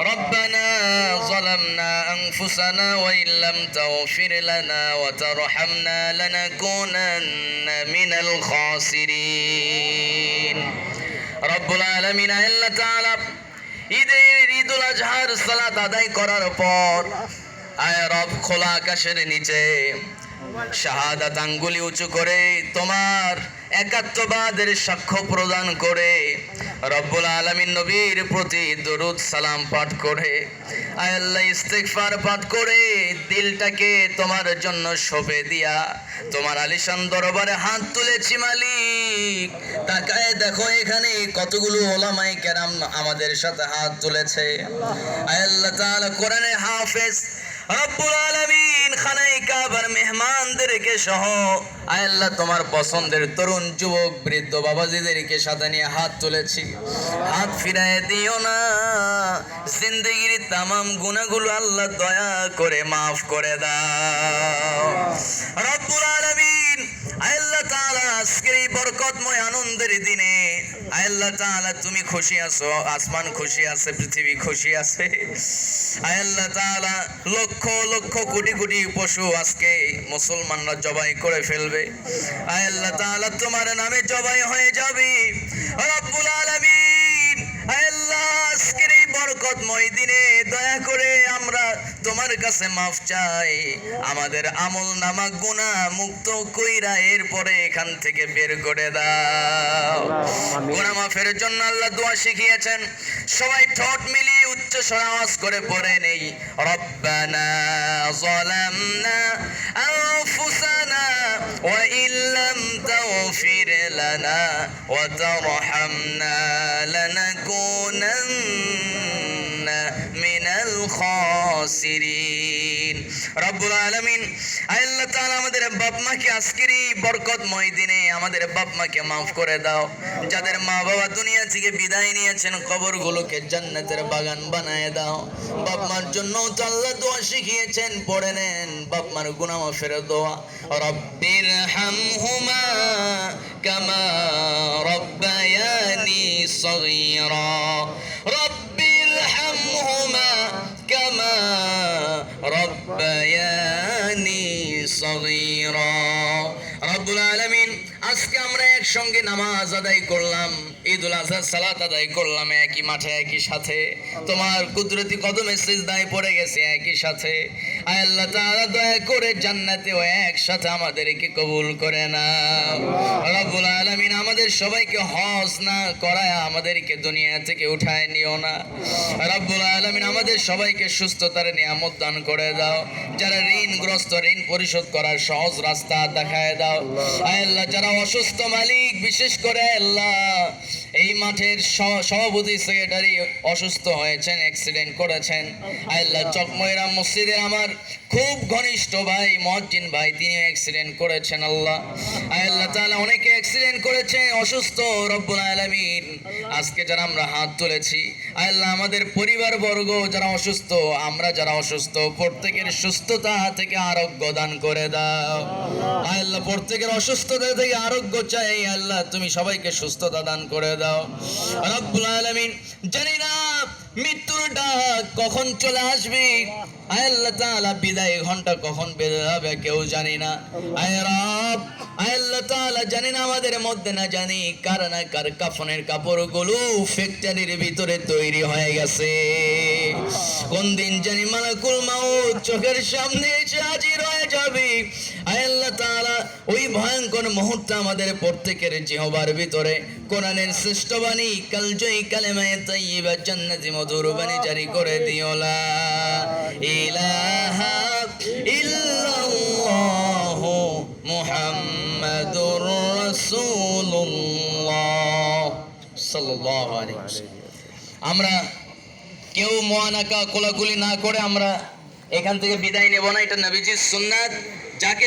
ربنا ظلمنا أنفسنا وإن لم تغفر لنا وترحمنا لنكونن من الخاسرين رب العالمين আল্লাহ তাআলা ঈদের ঈদুল আজহার সালাত আদায় করার পর আয় রব খোলা আকাশের নিচে শাহাদাত আঙ্গুলি উঁচু করে তোমার একাত্মবাদের সাক্ষ্য প্রদান করে রব্বুল আলমিন নবীর প্রতি দরুদ সালাম পাঠ করে। আয় আল্লাহ, ইস্তেগফার পাঠ করে দিলটাকে তোমার জন্য সঁপে দিয়া তোমার আলিশান দরবারে হাত তুলেছি মালিক। তাকায় দেখো এখানে কতগুলো ওলামাই কেরাম আমাদের সাথে হাত তুলেছে। আয় আল্লাহ তাআলা কোরআনে হাফেজ তোমার পছন্দের তরুণ যুবক, বৃদ্ধ বাবাজিদেরকে সাথে নিয়ে হাত তুলেছি। হাত ফিরায় দিও না, জিন্দগির তামাম গুণাগুলো আল্লাহ দয়া করে মাফ করে দাও। রব্বুল আলামিন, আয় আজকের এই বরকতময় আনন্দের দিনে আল্লাহ তাআলা, তুমি খুশি আছো, আসমান খুশি আছে, পৃথিবী খুশি আছে। আল্লাহ তাআলা, লক্ষ লক্ষ কোটি কোটি পশু আজকে মুসলমানরা জবাই করে ফেলবে। আল্লাহ তাআলা, তোমার নামে জবাই হয়ে যাবে। রব্বুল আলামিন আল্লাহ, আজকের এই বরকতময় দিনে দয়া করে আমরা তোমার কাছে মাফ চাই। আমাদের আমল নামা গুণা মুক্ত কইরা এরপরে এখান থেকে বের করে দাও। গুণা মাফের জন্য আল্লাহ দোয়া শিখিয়েছেন। সবাই ঠোঁট মিলিয়ে উচ্চ আওয়াজ করে পড়ে নেই। রব্বানা জলামনা আনফুসানা ওয়া ইল্লাম তাগফির লানা ওয়া তারহামনা লানাকুনান খাসিরিন। রব্বুল আলামিন আল্লাহ তাআলা আমাদের বাপ মাকে আজকের বরকতময় দিনে আমাদের বাপ মাকে মাফ করে দাও। যাদের মা বাবা দুনিয়া থেকে বিদায় নিয়েছেন, কবরগুলোকে জান্নাতের বাগান বানায় দাও। বাপ মার জন্য তো আল্লাহ দোয়া শিখিয়েছেন, পড়ে নেন। বাপ মার গুনাহ ফেরত দোয়া, রব্বির হামহুমা কামা রব্বায়ানি সগীরা। রব্বুল আলামিন, আজকে আমরা একসঙ্গে নামাজ আদায় করলাম, ঈদুল আজহার সালাত আদায় করলাম একই মাঠে, একই সাথে। তোমার কুদরতি কদমে সিজদায় পড়ে গেছে একই সাথে। আল্লাহ তাআলা দয়া করে জান্নাতে একসাথে আমাদেরকে কবুল করে না। রব্বুল আলামিন আমাদের সবাইকে হজ না করায় আমাদেরকে দুনিয়া থেকে উঠায় নিও না। রব্বুল আলামিন আমাদের সবাইকে সুস্থতার নিয়ামত দান করে দাও। যারা ঋণগ্রস্ত, ঋণ পরিশোধ করার সহজ রাস্তা দেখায় দাও। আল্লাহ, যারা অসুস্থ মালিক, বিশেষ করে আল্লাহ এই মাঠের সভাপতি সেক্রেটারি অসুস্থ হয়েছেন অ্যাক্সিডেন্ট করেছেন। আল্লাহ। চকময়রা মসজিদে আমার খুব ঘনিষ্ঠ ভাই মহজিন ভাই তিনি অ্যাক্সিডেন্ট করেছেন আল্লাহ। আল্লাহ তাআলা অনেকে অ্যাক্সিডেন্ট করেছে অসুস্থ রব্বুল আলামিন। আজকে যারা আমরা হাত তুলেছি আল্লাহ আমাদের পরিবার বর্গ যারা অসুস্থ আমরা যারা অসুস্থ প্রত্যেকের সুস্থতা থেকে আরোগ্য দান করে দাও। আল্লাহ। প্রত্যেকের অসুস্থতা থেকে আরোগ্য চাই আল্লাহ তুমি সবাইকে সুস্থতা দান করে দাও। রব্বুল আলামিন জানি না মৃত্যুর ডাক কখন চলে আসবে? আয় বিদায় ঘণ্টা কখন যাবে কেউ জানি না। জানি না আমাদের মধ্যে না জানি কার কাফনের ফ্যাক্টরির ভিতরে তৈরি হয়ে গেছে। কোন দিন জানি মালাকুল মাউত চোখের সামনে এসে হাজির হয়ে যাবে। আয় আল্লাহ ওই ভয়ঙ্কর মুহূর্তে আমাদের প্রত্যেকের জিহবার ভিতরে। কোরআনের শ্রেষ্ঠ বাণী কালজয়ী কালেমায়ে তাইয়্যিবা জান্নাতি মধুর বাণী জারি করে দিও লা আমরা কেউ মোয়ানাকা কোলাকুলি না করে আমরা এখান থেকে বিদায় নেব না। এটা নবীজির সুন্নাত। যাকে